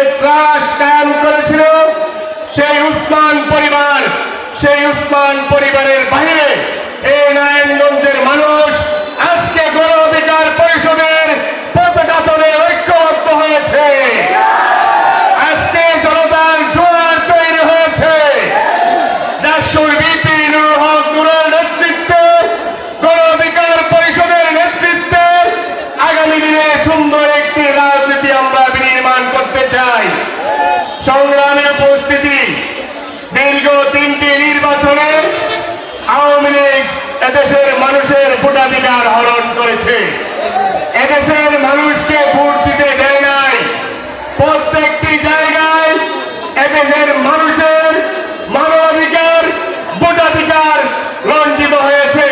যে ত্রাস করেছিল, সেই উসমান পরিবার, সেই উসমান পরিবারের এই নারায়ণগঞ্জের মানুষ আজকে গণ অধিকার পরিষদের ঐক্যবদ্ধ হয়েছে। জনতার তৈরি অধিকার পরিষদের নেতৃত্বে আগামী দিনে সুন্দর সংগ্রামী উপস্থিতি। দীর্ঘ তিনটি নির্বাচনে আওয়ামী লীগ এদেশের মানুষের ভোটাধিকার হরণ করেছে। এদেশের মানুষকে ভোট দিতে দেয় নাই। প্রত্যেকটি জায়গায় এদেশের মানুষের মানবাধিকার, ভোটাধিকার লঞ্চিত হয়েছে।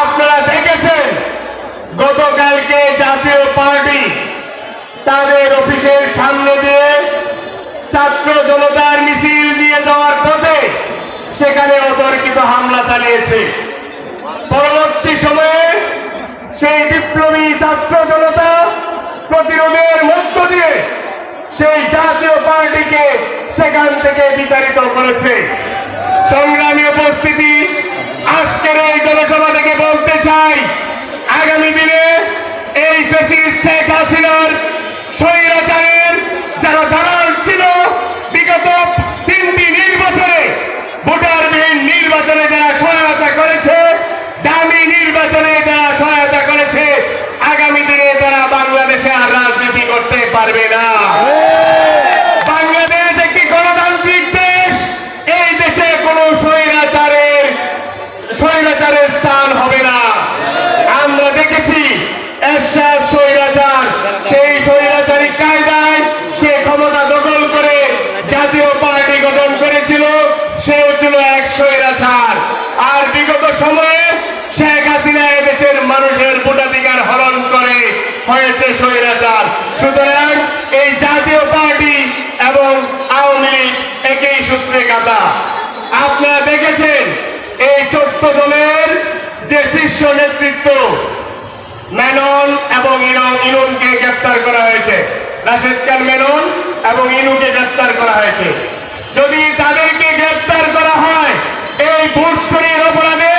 আপনারা দেখেছেন, গতকালকে জাতীয় পার্টি তাদের অফিসের সামনে দিয়ে ছাত্র জনতার মিছিল নিয়ে যাওয়ার পথে সেখানে অতর্কিত হামলা চালিয়েছে। পরবর্তী সময়ে সেই বিপ্লবী ছাত্র জনতা প্রতিরোধের মধ্য দিয়ে সেই জাতীয় পার্টিকে সেখান থেকে বিতাড়িত করেছে। সংগ্রামী উপস্থিতি, আজকের এই জনসভা থেকে বলতে চাই, আগামী দিনে এই শেখ হাসিনার স্বৈরাচারের যারা দালাল ছিল বিগত তিনটি নির্বাচনে ভোটারবিহীন নির্বাচনে যারা সহায়তা করেছে দামি নির্বাচনে যারা সহায়তা করেছে আগামী দিনে তারা বাংলাদেশে আর রাজনীতি করতে পারবে না বাংলাদেশ একটি গণতান্ত্রিক দেশ এই দেশে কোনো স্বৈরাচারের স্বৈরাচারের স্থান হবে না আমরা দেখেছি এরশাদ স্বৈরাচার সেই স্বৈরাচারী কায়দায় সে ক্ষমতা দখল করে জাতীয় পার্টি করেছিল সেও ছিল এক স্বৈরাচার। আর বিগত সময়ে শেখ হাসিনা এদেশের মানুষের ভোটাধিকার হরণ করে, হয়েছে স্বৈরাচার। সুতরাং এই জাতীয় পার্টি এবং আওয়ামী লীগ একই সূত্রে গাথা আপনারা দেখেছেন, এই চোদ্দ দলের যে শীর্ষ নেতৃত্ব, মেনন এবং ইনন ইনুনকে গ্রেপ্তার করা হয়েছে। রাশেদ খান মেনন এবং ইনুকে গ্রেপ্তার করা হয়েছে যদি তাদেরকে গ্রেপ্তার করা হয় এই ভোট চুরির অপরাধে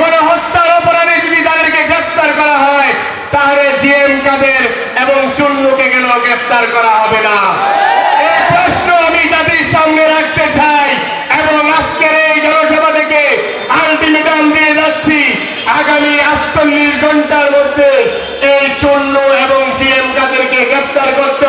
গণহত্যার অপরাধে যদি তাদেরকে গ্রেপ্তার করা হয় তাহলে জিএম কাদের এবং চুন্নুকে কেন গ্রেপ্তার করা হবে না। এই প্রশ্ন আমি জাতির সামনে রাখতে চাই এবং আজকের এই জনসভা থেকে আলটিমেটাম দিয়ে যাচ্ছি। আগামী আটচল্লিশ ঘণ্টার মধ্যে এই চূর্ণ এবং জিএম কাদেরকে গ্রেপ্তার করতে